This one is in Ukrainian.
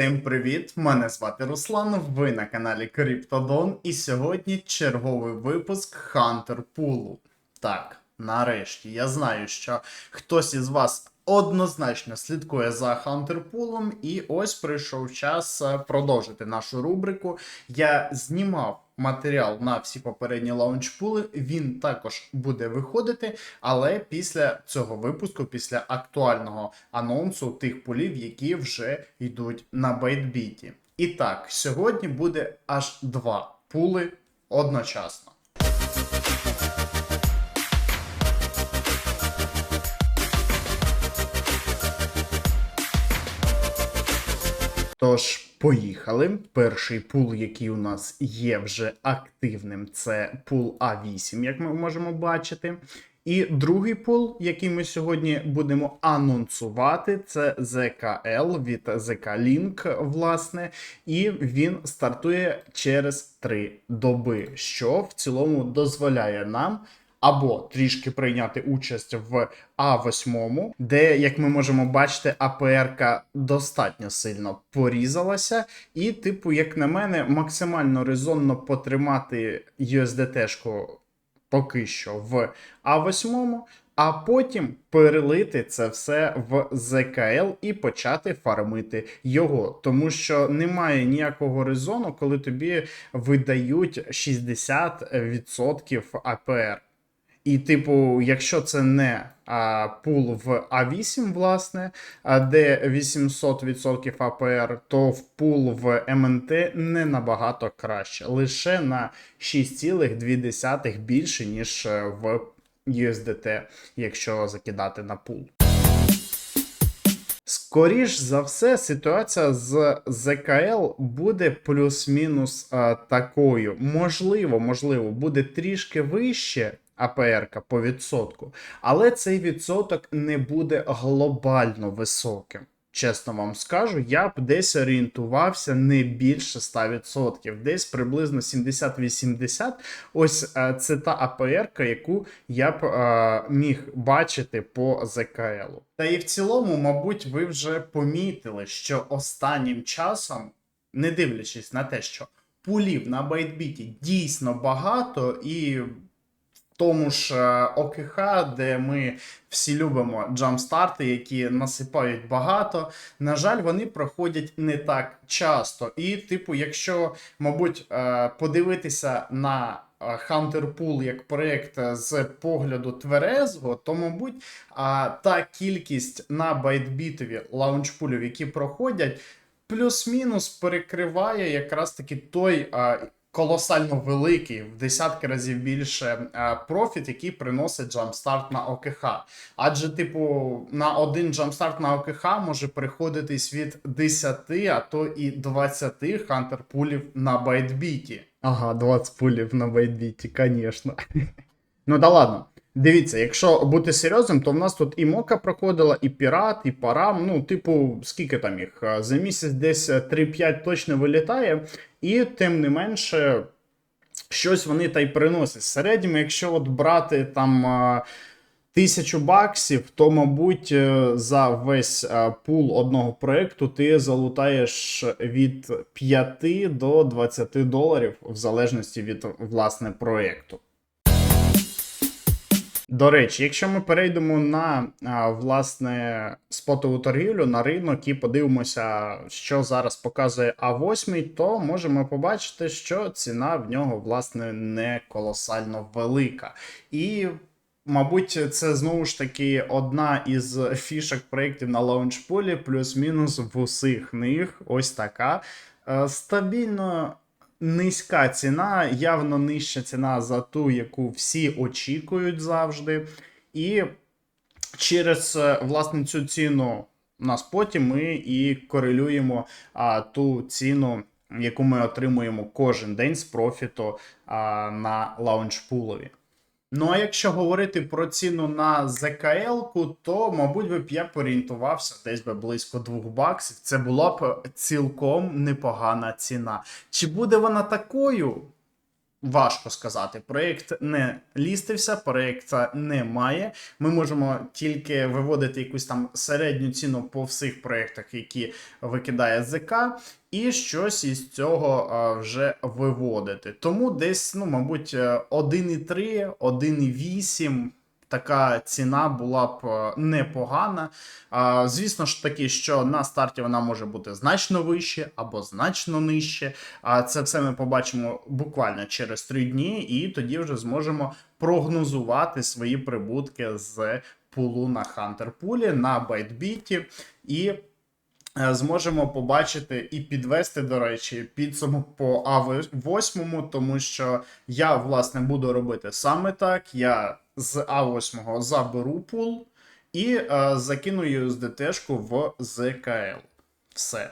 Всім привіт! Мене звати Руслан. Ви на каналі Криптодон, і сьогодні черговий випуск Хантер Пулу. Так, нарешті, я знаю, що хтось із вас однозначно слідкує за Хантерпулом, і ось прийшов час е, продовжити нашу рубрику. Я знімав матеріал на всі попередні лаунчпули. Він також буде виходити, але після цього випуску, після актуального анонсу тих пулів, які вже йдуть на бейтбіті. І так, сьогодні буде аж два пули одночасно. Тож, поїхали. Перший пул, який у нас є вже активним, це пул А8, як ми можемо бачити. І другий пул, який ми сьогодні будемо анонсувати, це ZKL від ZK Link, власне, і він стартує через 3 доби, що в цілому дозволяє нам або трішки прийняти участь в А8, де, як ми можемо бачити, АПР достатньо сильно порізалася, і, типу, як на мене, максимально резонно потримати USDT-шку поки що в А8, а потім перелити це все в ЗКЛ і почати фармити його. Тому що немає ніякого резону, коли тобі видають 60% АПР. І, типу, якщо це не а, пул в А8, власне, де 800% АПР, то в пул в МНТ не набагато краще. Лише на 6,2 більше, ніж е, в USDT, якщо закидати на пул. Скоріш за все, ситуація з ЗКЛ буде плюс-мінус а, такою. Можливо, можливо, буде трішки вище. АПР по відсотку, але цей відсоток не буде глобально високим. Чесно вам скажу, я б десь орієнтувався не більше 100%, десь приблизно 70-80. Ось е, це та АПР, яку я б е, міг бачити по ЗКЛ. Та і в цілому, мабуть, ви вже помітили, що останнім часом, не дивлячись на те, що пулів на байтбіті дійсно багато і тому ж е, ОКХ, де ми всі любимо джамстарти, які насипають багато. На жаль, вони проходять не так часто. І, типу, якщо, мабуть, е, подивитися на е, Hunter Pool як проєкт з погляду тверезого, то, мабуть, та кількість на байтбітові лаунчпулів, які проходять, плюс-мінус перекриває якраз таки той колосально великий, в десятки разів більше е, профіт, який приносить джамстарт на ОКХ. Адже, типу, на один джамстарт на ОКХ може приходитись від 10, а то і 20 хантерпулів на байтбіті. Ага, 20 пулів на байтбіті, звісно. Ну да ладно. Дивіться, якщо бути серйозним, то в нас тут і Мока проходила, і Пірат, і Парам. Ну, типу, скільки там їх? За місяць десь 3-5 точно вилітає. І тим не менше, щось вони та й приносять. Середньому, якщо от брати там. Тисячу баксів, то, мабуть, е, за весь пул одного проєкту ти залутаєш від 5 до 20 доларів в залежності від власне проєкту. До речі, якщо ми перейдемо на власне спотову торгівлю на ринок і подивимося, що зараз показує А8, то можемо побачити, що ціна в нього власне не колосально велика. І Мабуть, це знову ж таки одна із фішок проєктів на лаунчполі, плюс-мінус в усіх них ось така. Е, стабільно низька ціна, явно нижча ціна за ту, яку всі очікують завжди. І через е, власне цю ціну на споті ми і корелюємо а, ту ціну, яку ми отримуємо кожен день з профіту а, на лаунчпулові. Ну а якщо говорити про ціну на ЗКЛ, то, мабуть, би я орієнтувався десь би близько 2 баксів. Це була б цілком непогана ціна. Чи буде вона такою? Важко сказати. Проєкт не лістився, проєкта немає. Ми можемо тільки виводити якусь там середню ціну по всіх проєктах, які викидає ЗК, і щось із цього вже виводити. Тому десь, ну, мабуть, е, 1,3, 1,8. Така ціна була б е, непогана. Звісно ж таки, що на старті вона може бути значно вище або значно нижче. Це все ми побачимо буквально через три дні, і тоді вже зможемо прогнозувати свої прибутки з пулу на Хантерпулі, на байтбіті І зможемо побачити і підвести, до речі, підсумок по А8, тому що я, власне, буду робити саме так. Я з А8 заберу пул і е, закину USDT-шку в ЗКЛ. Все.